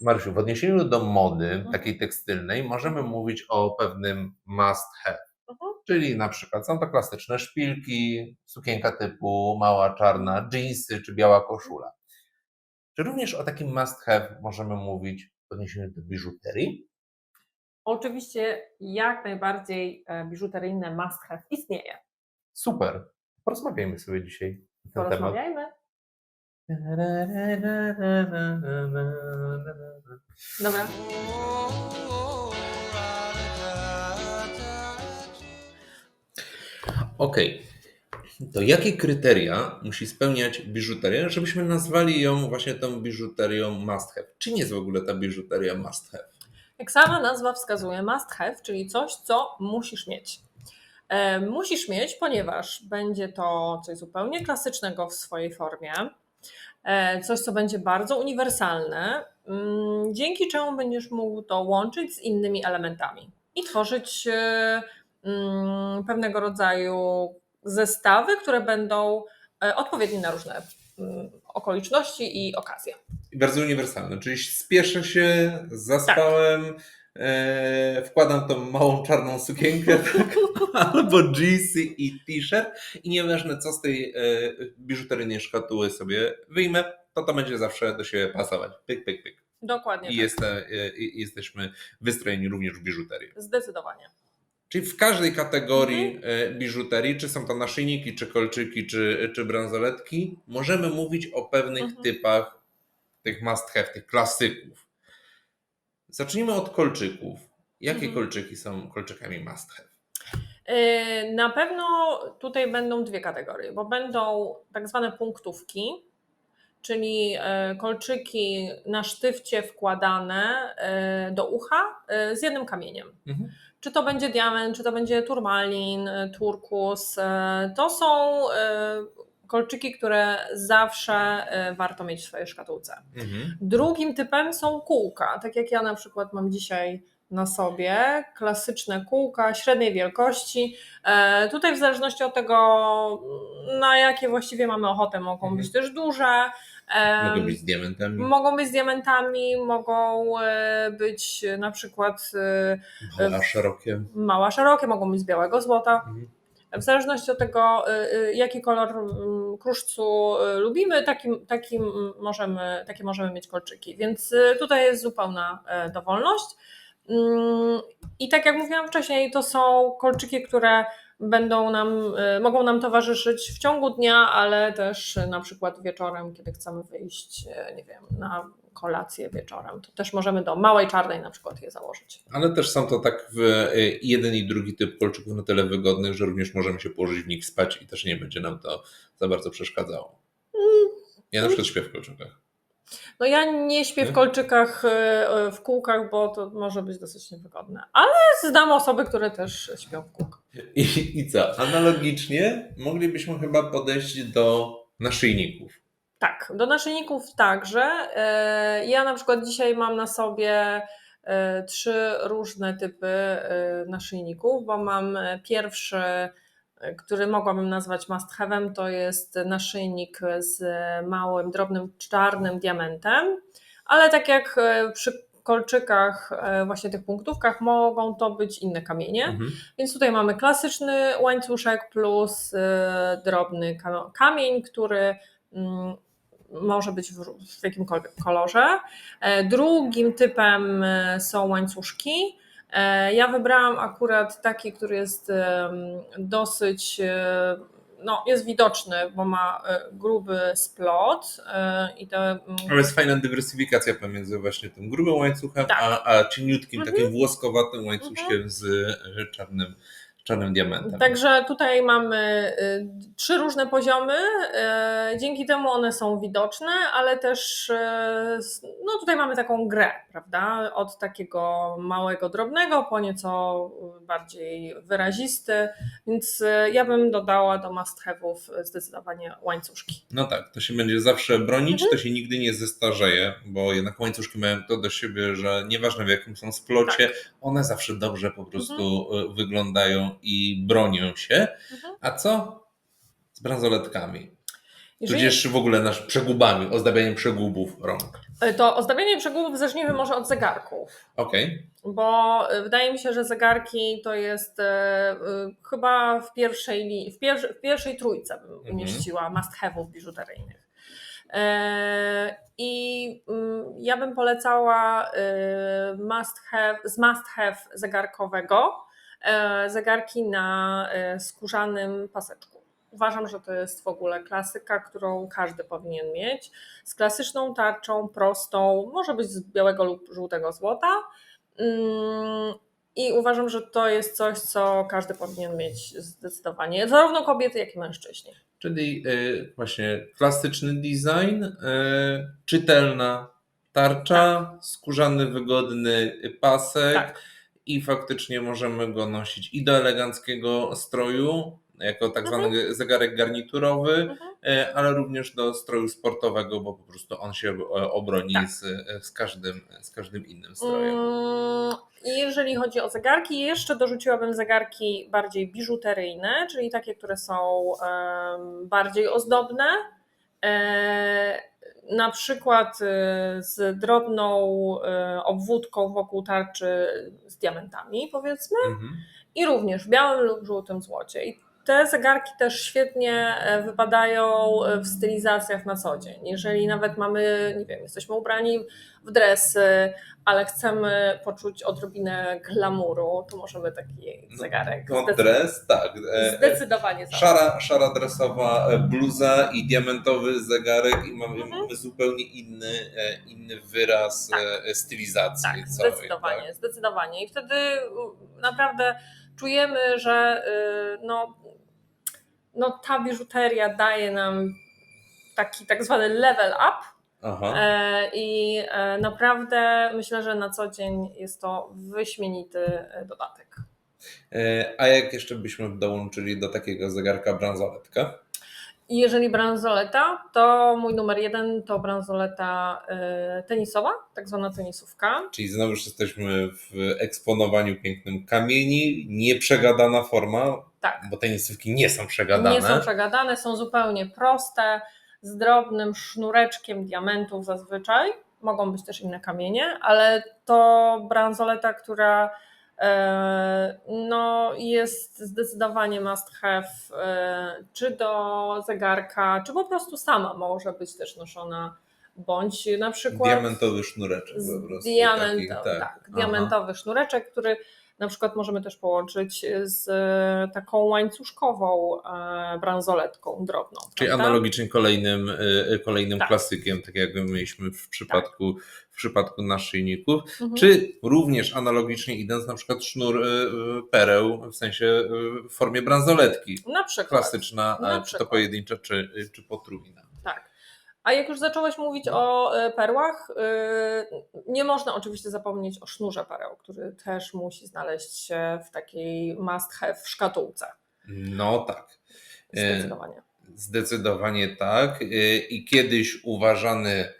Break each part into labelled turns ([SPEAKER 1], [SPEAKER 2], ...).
[SPEAKER 1] Marysiu, w odniesieniu do mody
[SPEAKER 2] Mhm.
[SPEAKER 1] takiej tekstylnej możemy mówić o pewnym must have.
[SPEAKER 2] Mhm.
[SPEAKER 1] Czyli na przykład są to klasyczne szpilki, sukienka typu mała czarna, jeansy czy biała koszula. Czy również o takim must have możemy mówić w odniesieniu do biżuterii?
[SPEAKER 2] Oczywiście jak najbardziej e, biżuteryjne must have istnieje.
[SPEAKER 1] Super. Porozmawiajmy sobie dzisiaj na ten temat.
[SPEAKER 2] Porozmawiajmy. Dobra.
[SPEAKER 1] Okej. To jakie kryteria musi spełniać biżuteria, żebyśmy nazwali ją właśnie tą biżuterią must have? Czym jest w ogóle ta biżuteria must have?
[SPEAKER 2] Jak sama nazwa wskazuje, must have, czyli coś, co musisz mieć. E, musisz mieć, ponieważ będzie to coś zupełnie klasycznego w swojej formie, coś, co będzie bardzo uniwersalne, mm, dzięki czemu będziesz mógł to łączyć z innymi elementami i tworzyć e, mm, pewnego rodzaju zestawy, które będą e, odpowiednie na różne mm, okoliczności i okazje.
[SPEAKER 1] Bardzo uniwersalne, czyli spieszę się, zaspałem, e, wkładam tą małą czarną sukienkę tak, albo jeansy i t-shirt i nieważne co z tej e, biżuteryjnej szkatuły sobie wyjmę, to to będzie zawsze do siebie pasować. Pyk, pyk, pyk.
[SPEAKER 2] Dokładnie.
[SPEAKER 1] I
[SPEAKER 2] tak.
[SPEAKER 1] jest, e, i jesteśmy wystrojeni również w biżuterię.
[SPEAKER 2] Zdecydowanie.
[SPEAKER 1] Czyli w każdej kategorii e, biżuterii, czy są to naszyjniki, czy kolczyki, czy, czy bransoletki, możemy mówić o pewnych
[SPEAKER 2] Mhm.
[SPEAKER 1] typach tych must have, tych klasyków. Zacznijmy od kolczyków. Jakie
[SPEAKER 2] Mhm.
[SPEAKER 1] kolczyki są kolczykami must have?
[SPEAKER 2] Yy, Na pewno tutaj będą dwie kategorie, bo będą tak zwane punktówki, czyli yy, kolczyki na sztywcie wkładane yy, do ucha z jednym kamieniem.
[SPEAKER 1] Mhm.
[SPEAKER 2] Czy to będzie diament, czy to będzie turmalin, turkus. To są kolczyki, które zawsze warto mieć w swojej szkatułce.
[SPEAKER 1] Mhm.
[SPEAKER 2] Drugim typem są kółka, tak jak ja na przykład mam dzisiaj na sobie, klasyczne kółka średniej wielkości. E, tutaj w zależności od tego, na jakie właściwie mamy ochotę, mogą
[SPEAKER 1] Mhm.
[SPEAKER 2] być też duże. e,
[SPEAKER 1] Mogą być z diamentami,
[SPEAKER 2] Mogą być z diamentami, mogą e, być na przykład e,
[SPEAKER 1] małe, a szerokie.
[SPEAKER 2] mała, szerokie, mogą być z białego złota.
[SPEAKER 1] Mhm.
[SPEAKER 2] W zależności od tego, jaki kolor kruszcu lubimy, takim, takim możemy, takie możemy mieć kolczyki. Więc tutaj jest zupełna dowolność. Mm, I tak jak mówiłam wcześniej, to są kolczyki, które będą nam, y, mogą nam towarzyszyć w ciągu dnia, ale też y, na przykład wieczorem, kiedy chcemy wyjść, e, nie wiem, na kolację wieczorem. To też możemy do małej czarnej na przykład je założyć.
[SPEAKER 1] Ale też są to tak w e, jeden i drugi typ kolczyków na tyle wygodnych, że również możemy się położyć w nich spać i też nie będzie nam to za bardzo przeszkadzało. Ja na przykład śpię w kolczykach.
[SPEAKER 2] No ja nie śpię w kolczykach e, w kółkach, bo to może być dosyć niewygodne. Ale znam osoby, które też śpią w kółkach.
[SPEAKER 1] I, I co? Analogicznie moglibyśmy chyba podejść do naszyjników.
[SPEAKER 2] Tak, do naszyjników także. E, Ja na przykład dzisiaj mam na sobie e, trzy różne typy e, naszyjników, bo mam e, pierwszy, e, który mogłabym nazwać must have'em, to jest naszyjnik z małym, drobnym, czarnym diamentem, ale tak jak e, przy kolczykach, e, właśnie tych punktówkach, mogą to być inne kamienie.
[SPEAKER 1] Mhm.
[SPEAKER 2] Więc tutaj mamy klasyczny łańcuszek plus drobny ka- kamień, który mm, może być w, jakimkolwiek kolorze. E, Drugim typem e, są łańcuszki. E, Ja wybrałam akurat taki, który jest dosyć, e, no, jest widoczny, bo ma e, gruby splot i te mm,
[SPEAKER 1] Ale jest fajna dywersyfikacja pomiędzy właśnie tym grubym łańcuchem,
[SPEAKER 2] Tak.
[SPEAKER 1] a, a cieniutkim,
[SPEAKER 2] Mhm.
[SPEAKER 1] takim włoskowatym łańcuszkiem z e, czarnym, czarnym diamentem.
[SPEAKER 2] Także tutaj mamy y, trzy różne poziomy. y, Dzięki temu one są widoczne, ale też y, no tutaj mamy taką grę, prawda? Od takiego małego, drobnego po nieco bardziej wyrazisty. Więc ja bym dodała do must have'ów zdecydowanie łańcuszki.
[SPEAKER 1] No tak, to się będzie zawsze bronić,
[SPEAKER 2] Mhm.
[SPEAKER 1] to się nigdy nie zestarzeje, bo jednak łańcuszki mają to do siebie, że nieważne w jakim są splocie,
[SPEAKER 2] Tak.
[SPEAKER 1] one zawsze dobrze po prostu
[SPEAKER 2] Mhm.
[SPEAKER 1] wyglądają i bronią się.
[SPEAKER 2] Mhm.
[SPEAKER 1] A co z bransoletkami?
[SPEAKER 2] Jeżeli-
[SPEAKER 1] Tudzież w ogóle nasz przegubami, ozdabianiem przegubów rąk.
[SPEAKER 2] E, To ozdabianie brzegów zacznijmy może od zegarków.
[SPEAKER 1] Okej.
[SPEAKER 2] Bo y, wydaje mi się, że zegarki to jest e, chyba w pierwszej, w, pierwszej, w pierwszej trójce bym
[SPEAKER 1] Mhm.
[SPEAKER 2] umieściła must have'ów biżuteryjnych. E, I mm, ja bym polecała must have, z must have zegarkowego e, zegarki na e, skórzanym paseczku. Uważam, że to jest w ogóle klasyka, którą każdy powinien mieć. Z klasyczną tarczą, prostą, może być z białego lub żółtego złota. Mm, I uważam, że to jest coś, co każdy powinien mieć zdecydowanie, zarówno kobiety, jak i mężczyźni.
[SPEAKER 1] Czyli y, właśnie klasyczny design, czytelna tarcza, skórzany, wygodny pasek
[SPEAKER 2] Tak.
[SPEAKER 1] I faktycznie możemy go nosić i do eleganckiego stroju, jako tak
[SPEAKER 2] Mhm.
[SPEAKER 1] zwany zegarek garniturowy,
[SPEAKER 2] Mhm.
[SPEAKER 1] y, ale również do stroju sportowego, bo po prostu on się e, obroni
[SPEAKER 2] Tak.
[SPEAKER 1] z, z, każdym, z każdym innym strojem.
[SPEAKER 2] Mm, jeżeli chodzi o zegarki, jeszcze dorzuciłabym zegarki bardziej biżuteryjne, czyli takie, które są bardziej ozdobne. E, na przykład e, z drobną e, obwódką wokół tarczy z diamentami, powiedzmy.
[SPEAKER 1] Mhm.
[SPEAKER 2] i również w białym lub żółtym złocie. I te zegarki też świetnie e, wypadają e, w stylizacjach na co dzień. Jeżeli nawet mamy, nie wiem, jesteśmy ubrani w dresy, ale chcemy poczuć odrobinę glamuru, to możemy taki
[SPEAKER 1] No,
[SPEAKER 2] zegarek
[SPEAKER 1] No,
[SPEAKER 2] zdecyd-
[SPEAKER 1] dres, tak. e,
[SPEAKER 2] zdecydowanie zabrać.
[SPEAKER 1] Szara, szara dresowa bluza i diamentowy zegarek i mamy,
[SPEAKER 2] Mhm.
[SPEAKER 1] zupełnie inny, inny wyraz
[SPEAKER 2] Tak.
[SPEAKER 1] stylizacji
[SPEAKER 2] Tak,
[SPEAKER 1] całej.
[SPEAKER 2] zdecydowanie,
[SPEAKER 1] Tak?
[SPEAKER 2] zdecydowanie. I wtedy naprawdę czujemy, że y, no, no ta biżuteria daje nam taki tak zwany level up,
[SPEAKER 1] Aha.
[SPEAKER 2] E, I e, naprawdę myślę, że na co dzień jest to wyśmienity e, dodatek.
[SPEAKER 1] A jak jeszcze byśmy dołączyli do takiego zegarka bransoletkę?
[SPEAKER 2] I jeżeli bransoleta, to mój numer jeden to bransoleta e, tenisowa, tak zwana tenisówka.
[SPEAKER 1] Czyli znowu już jesteśmy w eksponowaniu pięknym kamieni, nieprzegadana forma,
[SPEAKER 2] Tak.
[SPEAKER 1] bo tenisówki nie są przegadane.
[SPEAKER 2] Nie są przegadane, są zupełnie proste, z drobnym sznureczkiem diamentów zazwyczaj. Mogą być też inne kamienie, ale to bransoleta, która no, jest zdecydowanie must have, e, czy do zegarka, czy po prostu sama może być też noszona, bądź na przykład
[SPEAKER 1] Diamentowy sznureczek po prostu.
[SPEAKER 2] diamentowy,
[SPEAKER 1] taki,
[SPEAKER 2] tak,
[SPEAKER 1] Aha.
[SPEAKER 2] diamentowy sznureczek, który na przykład możemy też połączyć z e, taką łańcuszkową e, bransoletką drobną.
[SPEAKER 1] Czyli
[SPEAKER 2] prawda?
[SPEAKER 1] analogicznie kolejnym, kolejnym
[SPEAKER 2] Tak.
[SPEAKER 1] klasykiem, tak jak mieliśmy w przypadku, w przypadku naszyjników.
[SPEAKER 2] Mhm.
[SPEAKER 1] Czy również analogicznie idąc na przykład sznur pereł, w sensie w formie bransoletki.
[SPEAKER 2] Na przykład.
[SPEAKER 1] Klasyczna,
[SPEAKER 2] Na
[SPEAKER 1] a czy to
[SPEAKER 2] przykład.
[SPEAKER 1] pojedyncza, czy, czy potrójna.
[SPEAKER 2] Tak. A jak już zaczęłaś mówić o e, perłach, e, nie można oczywiście zapomnieć o sznurze pereł, który też musi znaleźć się w takiej must have szkatułce.
[SPEAKER 1] No tak. E,
[SPEAKER 2] Zdecydowanie.
[SPEAKER 1] Zdecydowanie tak. I kiedyś uważany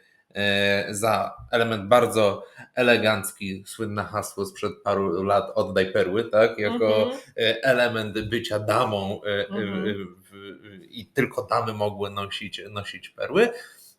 [SPEAKER 1] za element bardzo elegancki, słynne hasło sprzed paru lat oddaj perły, tak? Jako
[SPEAKER 2] Mhm.
[SPEAKER 1] e, element bycia damą
[SPEAKER 2] Mhm.
[SPEAKER 1] w- i tylko damy mogły nosić, nosić perły.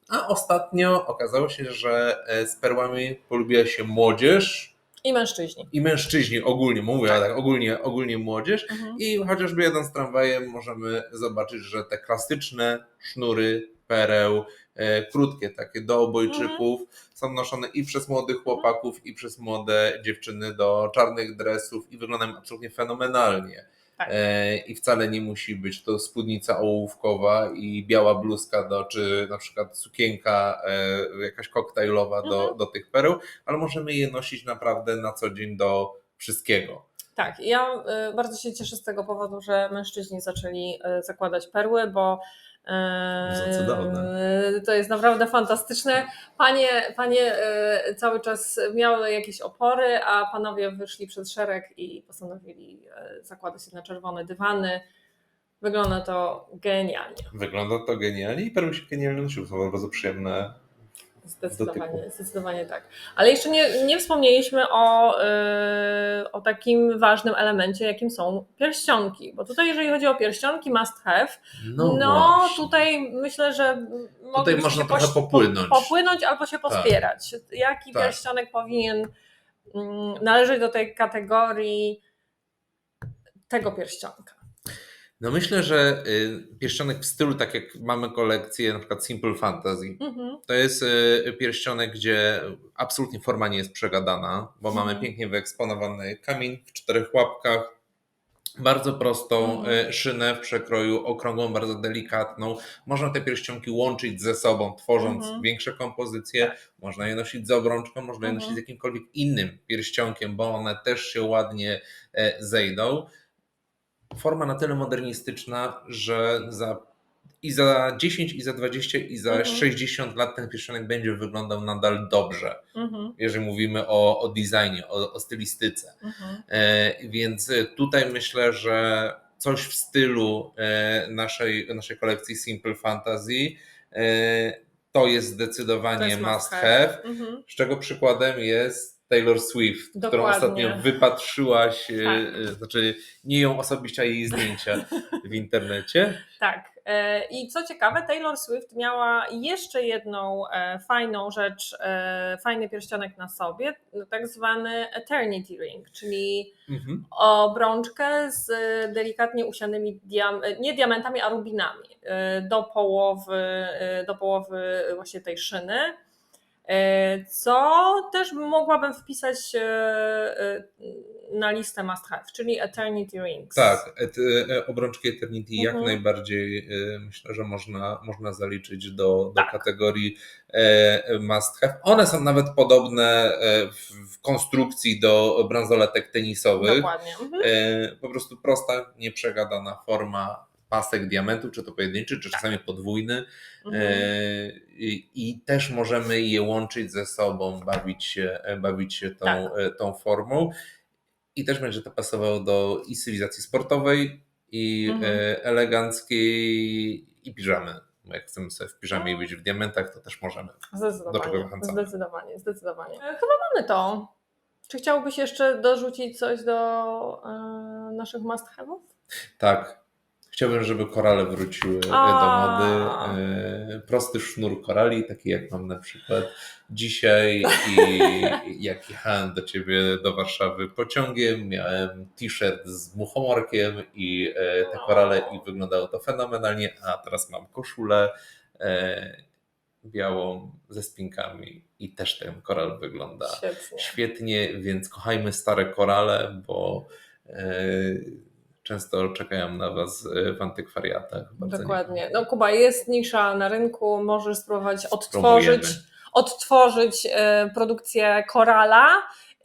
[SPEAKER 1] A ostatnio okazało się, że e, z perłami polubiła się młodzież
[SPEAKER 2] I mężczyźni.
[SPEAKER 1] i mężczyźni ogólnie, mówię tak, ogólnie, ogólnie młodzież.
[SPEAKER 2] Mhm.
[SPEAKER 1] I chociażby jadąc tramwajem możemy zobaczyć, że te klasyczne sznury pereł, e, krótkie takie do obojczyków, są noszone i przez młodych chłopaków, i przez młode dziewczyny do czarnych dresów i wyglądają absolutnie fenomenalnie.
[SPEAKER 2] Tak.
[SPEAKER 1] E, I wcale nie musi być to spódnica ołówkowa i biała bluzka, do, czy na przykład sukienka e, jakaś koktajlowa do,
[SPEAKER 2] Mhm.
[SPEAKER 1] do tych pereł, ale możemy je nosić naprawdę na co dzień do wszystkiego.
[SPEAKER 2] Tak, ja y, bardzo się cieszę z tego powodu, że mężczyźni zaczęli zakładać perły, bo to jest naprawdę fantastyczne. Panie, panie y, cały czas miały jakieś opory, a panowie wyszli przed szereg i postanowili y, zakładać się na czerwone dywany. Wygląda to genialnie.
[SPEAKER 1] Wygląda to genialnie i perły się genialnie nosiły. Są bardzo przyjemne
[SPEAKER 2] Zdecydowanie, zdecydowanie tak. Ale jeszcze nie, nie wspomnieliśmy o, yy, o takim ważnym elemencie, jakim są pierścionki. Bo tutaj, jeżeli chodzi o pierścionki, must have,
[SPEAKER 1] No,
[SPEAKER 2] no, tutaj myślę, że moglibyśmy
[SPEAKER 1] można trochę
[SPEAKER 2] poś-
[SPEAKER 1] popłynąć.
[SPEAKER 2] Po, popłynąć albo się pospierać. Jaki
[SPEAKER 1] Tak.
[SPEAKER 2] pierścionek powinien mm, należeć do tej kategorii tego pierścionka?
[SPEAKER 1] No myślę, że y, pierścionek w stylu, tak jak mamy kolekcję na przykład Simple Fantasy,
[SPEAKER 2] Mhm.
[SPEAKER 1] to jest y, pierścionek, gdzie absolutnie forma nie jest przegadana, bo
[SPEAKER 2] Mhm.
[SPEAKER 1] mamy pięknie wyeksponowany kamień w czterech łapkach, bardzo prostą
[SPEAKER 2] Mhm.
[SPEAKER 1] y, szynę w przekroju, okrągłą, bardzo delikatną. Można te pierścionki łączyć ze sobą, tworząc
[SPEAKER 2] Mhm.
[SPEAKER 1] większe kompozycje. Można je nosić z obrączką, można je
[SPEAKER 2] Mhm.
[SPEAKER 1] nosić z jakimkolwiek innym pierścionkiem, bo one też się ładnie e, zejdą. Forma na tyle modernistyczna, że za i za 10, i za 20, i za
[SPEAKER 2] Mhm.
[SPEAKER 1] 60 lat ten pierścionek będzie wyglądał nadal dobrze,
[SPEAKER 2] Mhm.
[SPEAKER 1] jeżeli mówimy o, o designie, o, o stylistyce.
[SPEAKER 2] Mhm.
[SPEAKER 1] E, więc tutaj myślę, że coś w stylu e, naszej, naszej kolekcji Simple Fantasy e, to jest
[SPEAKER 2] To
[SPEAKER 1] zdecydowanie
[SPEAKER 2] jest
[SPEAKER 1] must have,
[SPEAKER 2] Mhm.
[SPEAKER 1] z czego przykładem jest Taylor Swift, którą
[SPEAKER 2] Dokładnie.
[SPEAKER 1] ostatnio wypatrzyłaś, e,
[SPEAKER 2] Tak.
[SPEAKER 1] e, znaczy nie ją osobiście, a jej zdjęcia w internecie.
[SPEAKER 2] Tak. E, I co ciekawe, Taylor Swift miała jeszcze jedną fajną rzecz, fajny pierścionek na sobie, tak zwany Eternity Ring, czyli
[SPEAKER 1] Mhm.
[SPEAKER 2] obrączkę z delikatnie usianymi, diam- nie diamentami, a rubinami do połowy, do połowy właśnie tej szyny. E, Co też mogłabym wpisać e, e, na listę must have, czyli Eternity Rings.
[SPEAKER 1] Tak, et, obrączki Eternity jak
[SPEAKER 2] Mhm.
[SPEAKER 1] najbardziej e, myślę, że można, można zaliczyć do, do
[SPEAKER 2] Tak.
[SPEAKER 1] kategorii must have. One są nawet podobne w, konstrukcji do bransoletek tenisowych.
[SPEAKER 2] Dokładnie. Mhm.
[SPEAKER 1] Po prostu prosta, nieprzegadana forma pasek diamentu, czy to pojedynczy, czy czasami podwójny.
[SPEAKER 2] Mhm.
[SPEAKER 1] E, I, I też możemy je łączyć ze sobą, bawić się, e, bawić się tą,
[SPEAKER 2] Tak.
[SPEAKER 1] e, tą formą. I też będzie to pasowało do i stylizacji sportowej, i
[SPEAKER 2] Mhm.
[SPEAKER 1] eleganckiej, i piżamy. Jak chcemy sobie w piżamie
[SPEAKER 2] No.
[SPEAKER 1] być w diamentach, to też możemy. Do czego
[SPEAKER 2] Zdecydowanie,
[SPEAKER 1] zachęcamy.
[SPEAKER 2] zdecydowanie, zdecydowanie. Chyba mamy to. Czy chciałbyś jeszcze dorzucić coś do naszych must have'ów?
[SPEAKER 1] Tak. Chciałbym, żeby korale wróciły
[SPEAKER 2] A.
[SPEAKER 1] do mody. E, Prosty sznur korali, taki jak mam na przykład dzisiaj i jak jechałem do ciebie do Warszawy pociągiem, miałem t-shirt z muchomorkiem i e, te korale i wyglądało to fenomenalnie, a teraz mam koszulę e, białą ze spinkami i też ten koral wygląda
[SPEAKER 2] Świetnie.
[SPEAKER 1] świetnie, więc kochajmy stare korale, bo często czekają na Was e, w antykwariatach. Bardzo
[SPEAKER 2] Dokładnie. No Kuba, jest nisza na rynku, możesz spróbować odtworzyć, odtworzyć e, produkcję korala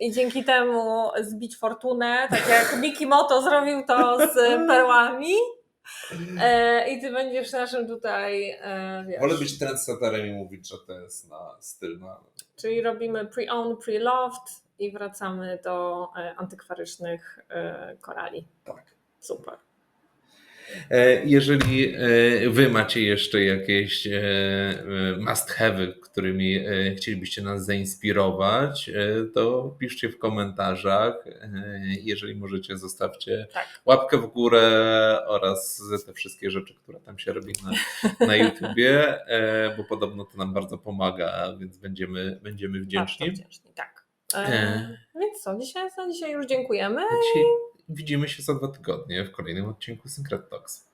[SPEAKER 2] i dzięki temu zbić fortunę, tak jak Miki Moto zrobił to z perłami. E, I ty będziesz naszym tutaj, wiesz,
[SPEAKER 1] Wolę być trendsetterem i mówić, że to jest na styl. Na...
[SPEAKER 2] czyli robimy pre-owned, pre-loved i wracamy do antykwarycznych korali.
[SPEAKER 1] Tak.
[SPEAKER 2] Super.
[SPEAKER 1] E, Jeżeli e, Wy macie jeszcze jakieś e, e, must have'y, którymi chcielibyście nas zainspirować, to piszcie w komentarzach. Jeżeli możecie, zostawcie
[SPEAKER 2] Tak.
[SPEAKER 1] łapkę w górę oraz te wszystkie rzeczy, które tam się robi na, na YouTubie, bo podobno to nam bardzo pomaga, więc będziemy, będziemy wdzięczni.
[SPEAKER 2] Bardzo wdzięczni, tak. E. Więc co, dzisiaj, za dzisiaj już dziękujemy.
[SPEAKER 1] Dzisiaj widzimy się za dwa tygodnie w kolejnym odcinku Syncret Talks.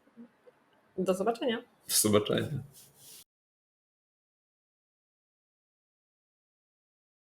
[SPEAKER 2] Do zobaczenia.
[SPEAKER 1] Do zobaczenia.